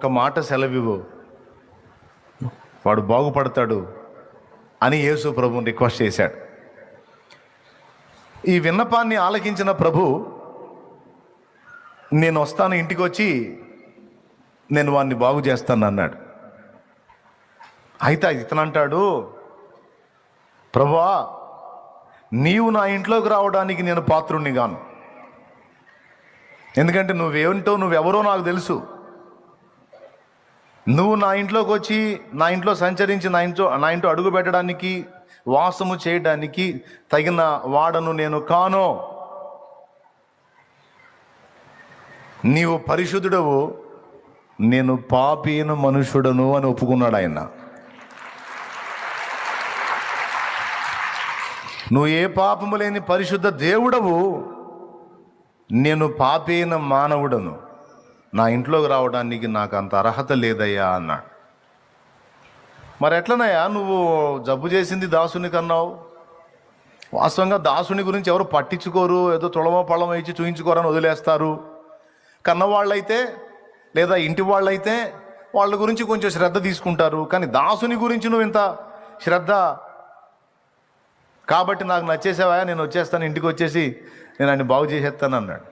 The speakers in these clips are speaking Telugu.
ఒక మాట సెలవివ్వు. వాడు బాగుపడతాడు అని యేసు ప్రభు రిక్వెస్ట్ చేశాడు. ఈ విన్నపాన్ని ఆలకించిన ప్రభు నేను వస్తాను ఇంటికి వచ్చి నేను వాడిని బాగు చేస్తాను అన్నాడు అయితే ఇతను అంటాడు ప్రభువా నీవు నా ఇంట్లోకి రావడానికి నేను పాత్రుణ్ణి గాను. ఎందుకంటే నువ్వేంటో నువ్వెవరో నాకు తెలుసు. నువ్వు నా ఇంట్లోకి వచ్చి నా ఇంట్లో సంచరించి నా ఇంట్లో నా ఇంట్లో అడుగు పెట్టడానికి వాసము చేయడానికి తగిన వాడను నేను కాను. నీవు పరిశుద్ధుడవు నేను పాపీన మనుషుడను అని ఒప్పుకున్నాడు ఆయన. నువ్వు ఏ పాపము లేని పరిశుద్ధ దేవుడవు నేను పాపీన మానవుడను. నా ఇంట్లోకి రావడానికి నాకు అంత అర్హత లేదయ్యా అన్నాడు. మరి ఎట్లనయ్యా? నువ్వు జబ్బు చేసింది దాసుని కన్నావు. వాస్తవంగా దాసుని గురించి ఎవరు పట్టించుకోరు ఏదో తుళమో పళ్ళమో ఇచ్చి చూయించుకోరని వదిలేస్తారు. కన్నవాళ్ళైతే లేదా ఇంటి వాళ్ళైతే వాళ్ళ గురించి కొంచెం శ్రద్ధ తీసుకుంటారు. కానీ దాసుని గురించి నువ్వు ఇంత శ్రద్ధ కాబట్టి నాకు నచ్చేసావా? నేను వచ్చేస్తాను ఇంటికి వచ్చేసి నేను ఆయన బాగు చేసేస్తాను అన్నాడు.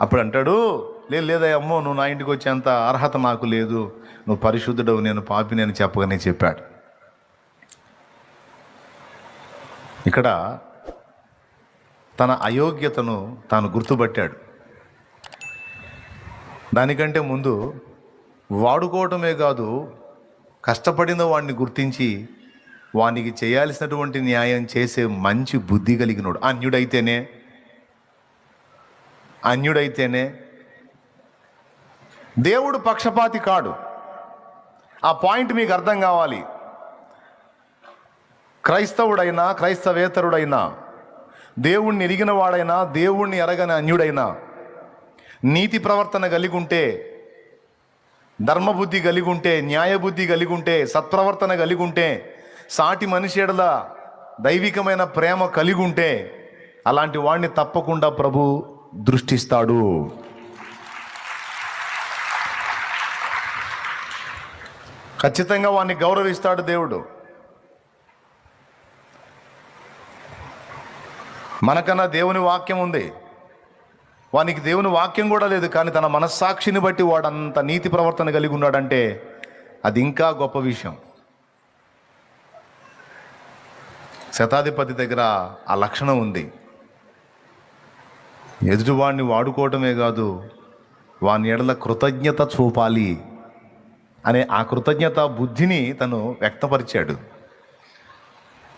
అప్పుడు అంటాడు లేదు లేదా అమ్మో నువ్వు నా ఇంటికి వచ్చేంత అర్హత నాకు లేదు. నువ్వు పరిశుద్ధుడవు నేను పాపి నేను చెప్పగానే చెప్పాడు. ఇక్కడ తన అయోగ్యతను తాను గుర్తుపట్టాడు. దానికంటే ముందు వాడుకోవటమే కాదు కష్టపడిన వాడిని గుర్తించి వానికి చేయాల్సినటువంటి న్యాయం చేసే మంచి బుద్ధి కలిగినోడు. అన్యుడైతేనే అన్యుడైతేనే దేవుడు పక్షపాతి కాడు. ఆ పాయింట్ మీకు అర్థం కావాలి. క్రైస్తవుడైనా క్రైస్తవేతరుడైనా దేవుణ్ణి ఎరిగిన వాడైనా దేవుణ్ణి ఎరగని అన్యుడైనా నీతి ప్రవర్తన కలిగి ఉంటే ధర్మబుద్ధి కలిగి ఉంటే న్యాయబుద్ధి కలిగి ఉంటే సత్ప్రవర్తన కలిగి ఉంటే సాటి మనిషి ఎడల దైవికమైన ప్రేమ కలిగి ఉంటే అలాంటి వాడిని తప్పకుండా ప్రభు దృష్టిస్తాడు. ఖచ్చితంగా వాడిని గౌరవిస్తాడు దేవుడు. మనకన్నా దేవుని వాక్యం ఉంది. వానికి దేవుని వాక్యం కూడా లేదు కానీ తన మనస్సాక్షిని బట్టి వాడు అంత నీతి ప్రవర్తన కలిగి ఉన్నాడంటే అది ఇంకా గొప్ప విషయం. శతాధిపతి దగ్గర ఆ లక్షణం ఉంది. ఎదుటివాడిని వాడుకోవటమే కాదు వాని ఎడల కృతజ్ఞత చూపాలి. అనే ఆ కృతజ్ఞత బుద్ధిని తను వ్యక్తపరిచాడు.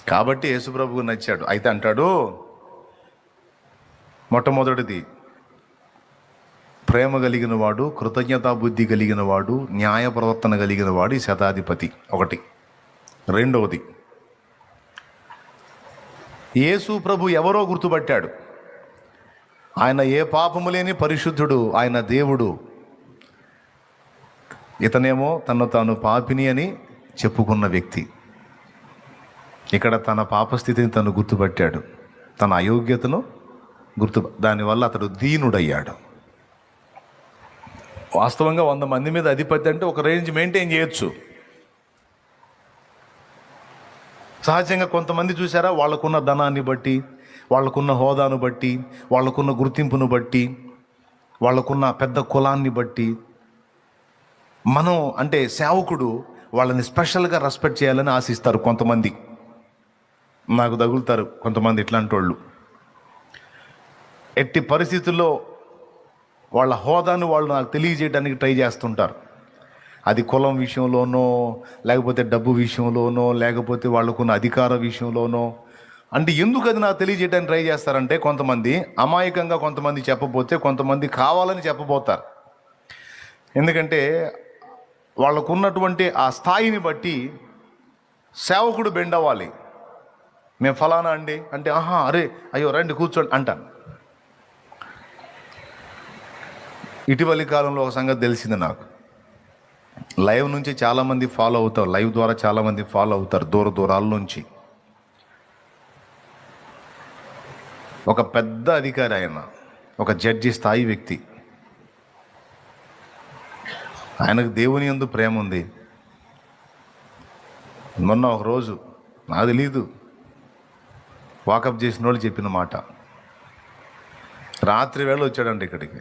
కాబట్టి యేసుప్రభువు నచ్చాడు. అయితే అంటాడు మొట్టమొదటిది ప్రేమ కలిగిన వాడు కృతజ్ఞతా బుద్ధి కలిగిన వాడు న్యాయ ప్రవర్తన కలిగిన వాడు ఈ శతాధిపతి. ఒకటి. రెండవది యేసు ప్రభు ఎవరో గుర్తుపట్టాడు. ఆయన ఏ పాపము లేని పరిశుద్ధుడు ఆయన దేవుడు. ఇతనేమో తను తాను పాపిని అని చెప్పుకున్న వ్యక్తి. ఇక్కడ తన పాపస్థితిని తను గుర్తుపట్టాడు. తన అయోగ్యతను గుర్తు దానివల్ల అతడు దీనుడయ్యాడు. వాస్తవంగా వంద మంది మీద అధిపతి అంటే ఒక రేంజ్ మెయింటైన్ చేయొచ్చు. సహజంగా కొంతమంది చూసారా వాళ్ళకున్న ధనాన్ని బట్టి వాళ్ళకున్న హోదాను బట్టి వాళ్ళకున్న గుర్తింపును బట్టి వాళ్ళకున్న పెద్ద కులాన్ని బట్టి మనం అంటే సేవకుడు వాళ్ళని స్పెషల్గా రెస్పెక్ట్ చేయాలని ఆశిస్తారు కొంతమంది. నాకు తగులుతారు కొంతమంది ఇట్లాంటి వాళ్ళు ఎట్టి పరిస్థితుల్లో వాళ్ళ హోదాను వాళ్ళు నాకు తెలియజేయడానికి ట్రై చేస్తుంటారు. అది కులం విషయంలోనో లేకపోతే డబ్బు విషయంలోనో లేకపోతే వాళ్ళకున్న అధికార విషయంలోనో. అంటే ఎందుకు అది నాకు తెలియజేయడానికి ట్రై చేస్తారంటే కొంతమంది అమాయకంగా కొంతమంది చెప్పబోతే కొంతమంది కావాలని చెప్పబోతారు. ఎందుకంటే వాళ్ళకున్నటువంటి ఆ స్థాయిని బట్టి సేవకుడు బెండ్ అవ్వాలి మేము ఫలానా అండి? అంటే ఆహా అరే అయ్యో రండి కూర్చోండి అంటాను. ఇటీవలి కాలంలో ఒక సంగతి తెలిసింది నాకు. లైవ్ నుంచి చాలామంది ఫాలో అవుతారు. లైవ్ ద్వారా చాలామంది ఫాలో అవుతారు. దూర దూరాల నుంచి. ఒక పెద్ద అధికారి ఆయన ఒక జడ్జి స్థాయి వ్యక్తి. ఆయనకు దేవుని ఎందు ప్రేమ ఉంది. మొన్న ఒకరోజు నాకు తెలీదు వాకప్ చేసిన వాళ్ళు చెప్పిన మాట. రాత్రి వేళ వచ్చాడంట ఇక్కడికి.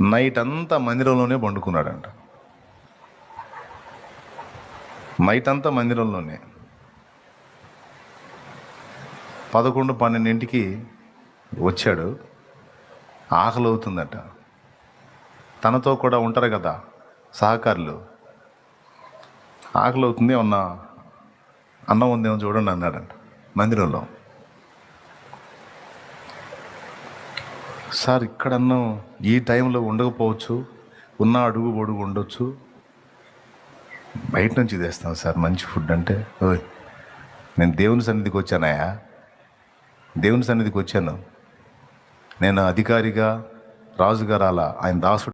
నైట్ అంతా మందిరంలోనే పండుకున్నాడంట. నైట్ అంతా మందిరంలోనే. పదకొండు పన్నెండింటికి వచ్చాడు. ఆకలి అవుతుందట తనతో కూడా ఉంటారు కదా సహకారులు. ఆకలి అవుతుంది ఏమన్నా అన్నం ఉందేమో చూడండి అన్నాడంట మందిరంలో. సార్ ఇక్కడ అన్నం ఈ టైంలో ఉండకపోవచ్చు ఉన్న అడుగు పొడుగు ఉండొచ్చు. బయట నుంచి తెస్తాం సార్ మంచి ఫుడ్ అంటే. ఓయ్ నేను దేవుని సన్నిధికి వచ్చానయా దేవుని సన్నిధికి వచ్చాను. నేను అధికారిగా రాజుగారు అలా ఆయన దాసుడు.